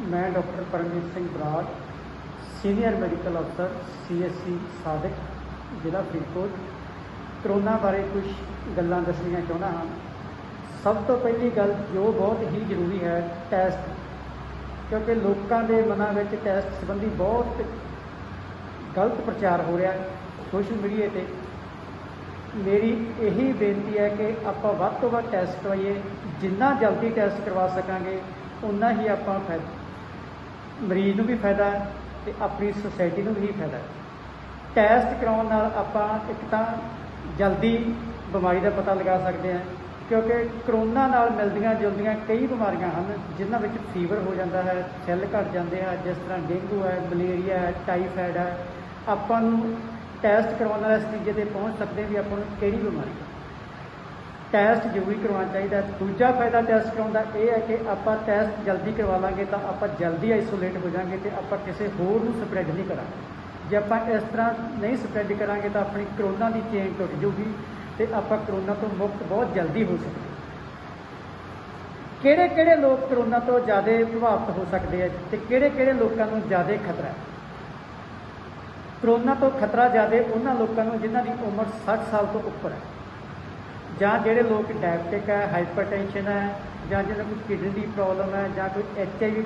ਮੈਂ doctor Paramjit Singh Brar, senior medical ਅਫਸਰ CSC Sadiq, ਜ਼ਿਲ੍ਹਾ ਫਰੀਦਕੋਟ। ਕਰੋਨਾ ਬਾਰੇ ਕੁਝ ਗੱਲਾਂ ਦੱਸਣੀਆਂ ਚਾਹੁੰਦਾ ਹਾਂ। ਸਭ ਤੋਂ ਪਹਿਲੀ ਗੱਲ, ਜੋ ਬਹੁਤ ਹੀ ਜ਼ਰੂਰੀ ਹੈ, ਟੈਸਟ। ਕਿਉਂਕਿ ਲੋਕਾਂ ਦੇ ਮਨਾਂ ਵਿੱਚ ਟੈਸਟ ਸੰਬੰਧੀ ਬਹੁਤ ਗਲਤ ਪ੍ਰਚਾਰ ਹੋ ਰਿਹਾ ਹੈ ਸੋਸ਼ਲ ਮੀਡੀਆ ਤੇ। ਮੇਰੀ ਇਹੀ ਬੇਨਤੀ ਹੈ ਕਿ ਆਪਾਂ ਵੱਧ ਤੋਂ ਵੱਧ ਟੈਸਟ ਕਰਵਾਈਏ। ਜਿੰਨਾ ਜਲਦੀ ਟੈਸਟ ਕਰਵਾ ਸਕਾਂਗੇ ਉਨਾ ਹੀ ਆਪਾਂ ਫਾਇਦਾ ਮਰੀਜ਼ ਨੂੰ ਵੀ ਫਾਇਦਾ ਹੈ ਤੇ ਆਪਣੀ ਸੋਸਾਇਟੀ ਨੂੰ ਵੀ ਫਾਇਦਾ ਹੈ। ਟੈਸਟ ਕਰਾਉਣ ਨਾਲ ਆਪਾਂ ਇੱਕ ਤਾਂ ਜਲਦੀ ਬਿਮਾਰੀ ਦਾ ਪਤਾ ਲਗਾ ਸਕਦੇ ਹਾਂ, ਕਿਉਂਕਿ ਕਰੋਨਾ ਨਾਲ ਮਿਲਦੀਆਂ ਜੁਲਦੀਆਂ ਕਈ ਬਿਮਾਰੀਆਂ ਹਨ, ਜਿਨ੍ਹਾਂ ਵਿੱਚ ਫੀਵਰ ਹੋ ਜਾਂਦਾ ਹੈ ਸੈੱਲ ਘਟ ਜਾਂਦੇ ਆ, ਜਿਸ ਤਰ੍ਹਾਂ ਡੇਂਗੂ ਹੈ, ਮਲੇਰੀਆ ਹੈ, ਟਾਈਫਾਇਡ ਹੈ। ਆਪਾਂ ਨੂੰ ਟੈਸਟ ਕਰਵਾਉਣ ਨਾਲ ਇਸ ਨਤੀਜੇ ਤੇ ਪਹੁੰਚ ਸਕਦੇ ਵੀ ਆਪਾਂ ਨੂੰ ਕਿਹੜੀ ਬਿਮਾਰੀ ਹੈ। ਟੈਸਟ ਜ਼ਰੂਰੀ ਕਰਵਾਉਣਾ ਚਾਹੀਦਾ ਦੂਜਾ ਫਾਇਦਾ ਟੈਸਟ ਕਰਾਉਣ ਦਾ ਇਹ ਹੈ ਕਿ ਆਪਾਂ ਟੈਸਟ ਜਲਦੀ ਕਰਵਾ ਲਾਂਗੇ ਤਾਂ ਆਪਾਂ ਜਲਦੀ ਆਈਸੋਲੇਟ ਹੋ ਜਾਾਂਗੇ ਤੇ ਆਪਾਂ ਕਿਸੇ ਹੋਰ ਨੂੰ ਸਪਰੈਡ ਨਹੀਂ ਕਰਾਂਗੇ। ਜੇ ਆਪਾਂ ਇਸ ਤਰ੍ਹਾਂ ਨਹੀਂ ਸਪਰੈਡ ਕਰਾਂਗੇ ਤਾਂ ਆਪਣੀ ਕਰੋਨਾ ਦੀ ਚੇਨ ਟੁੱਟ ਜੂਗੀ ਤੇ ਆਪਾਂ ਕਰੋਨਾ ਤੋਂ ਮੁਕਤ ਬਹੁਤ ਜਲਦੀ ਹੋ ਸਕਦੇ ਕਿਹੜੇ ਕਿਹੜੇ ਲੋਕ ਕਰੋਨਾ ਤੋਂ ਜ਼ਿਆਦਾ ਪ੍ਰਭਾਵਿਤ ਹੋ ਸਕਦੇ ਆ ਤੇ ਕਿਹੜੇ ਕਿਹੜੇ ਲੋਕਾਂ ਨੂੰ ਜ਼ਿਆਦਾ ਖਤਰਾ ਹੈ? ਕਰੋਨਾ ਤੋਂ ਖਤਰਾ ਜ਼ਿਆਦਾ ਉਹਨਾਂ ਲੋਕਾਂ ਨੂੰ ਜਿਨ੍ਹਾਂ ਦੀ ਉਮਰ 60 ਸਾਲ ਤੋਂ ਉੱਪਰ ਹੈ। ਜਾਂ ਜਿਹੜੇ ਲੋਕ ਡਾਇਬਟਿਕ ਹੈ ਹਾਈਪਰਟੈਂਸ਼ਨ ਹੈ, ਜਾਂ ਜਿਹਨਾਂ ਕੋਈ ਕਿਡਨੀ ਦੀ ਪ੍ਰੋਬਲਮ ਹੈ, ਜਾਂ ਕੋਈ ਐਚਆਈਵੀ